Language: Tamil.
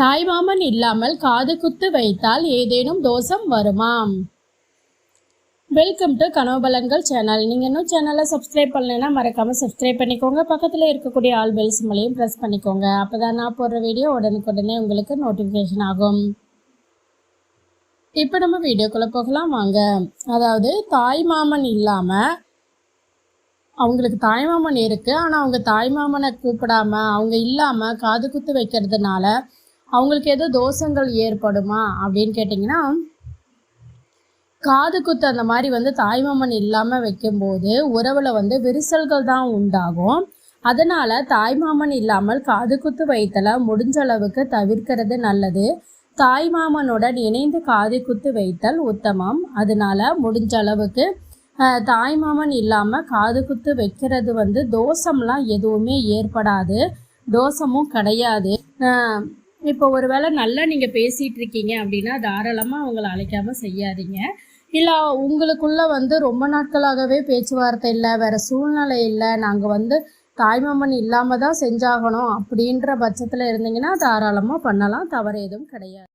தாய்மாமன் இல்லாமல் காது குத்து வைத்தால் ஏதேனும் தோஷம் வருமாம். வெல்கம் டு கனவுபலன்கள் சேனல். நீங்கள் இன்னும் சேனலை சப்ஸ்கிரைப் பண்ணலைன்னா மறக்காமல் சப்ஸ்கிரைப் பண்ணிக்கோங்க. பக்கத்தில் இருக்கக்கூடிய ஆல் பெல் சிம்மலையும் ப்ரெஸ் பண்ணிக்கோங்க. அப்போ தான் நான் போடுற வீடியோ உடனுக்குடனே உங்களுக்கு நோட்டிஃபிகேஷன் ஆகும். இப்போ நம்ம வீடியோக்குள்ளே போகலாம். வாங்க. அதாவது தாய் மாமன் இல்லாமல் அவங்களுக்கு தாய்மாமன் இருக்குது ஆனால் அவங்க தாய்மாமனை கூப்பிடாம அவங்க இல்லாமல் காது குத்து வைக்கிறதுனால அவங்களுக்கு எது தோஷங்கள் ஏற்படுமா அப்படின்னு கேட்டிங்கன்னா காது குத்து அந்த மாதிரி வந்து தாய்மாமன் இல்லாமல் வைக்கும்போது உறவில் வந்து விரிசல்கள் தான் உண்டாகும். அதனால் தாய்மாமன் இல்லாமல் காது குத்து வைத்தலை முடிஞ்ச அளவுக்கு தவிர்க்கிறது நல்லது. தாய்மாமனுடன் இணைந்து காது குத்து வைத்தல் உத்தமம். அதனால முடிஞ்ச அளவுக்கு தாய்மாமன் இல்லாமல் காது குத்து வைக்கிறது வந்து தோஷம்லாம் எதுவுமே ஏற்படாது. தோஷமும் கிடையாது. இப்போ இப்போ ஒருவேளை நல்லா நீங்கள் பேசிகிட்டு இருக்கீங்க அப்படின்னா தாராளமாக அவங்கள அழைக்காம செய்யாதீங்க. இல்லை உங்களுக்குள்ள வந்து ரொம்ப நாட்களாகவே பேச்சுவார்த்தை இல்லை வேறு சூழ்நிலை இல்லை நாங்கள் வந்து தாய்மாமன் இல்லாமல் தான் செஞ்சாகணும் அப்படின்ற பட்சத்தில் இருந்தீங்கன்னா தாராளமாக பண்ணலாம் தவறு எதுவும் கிடையாது.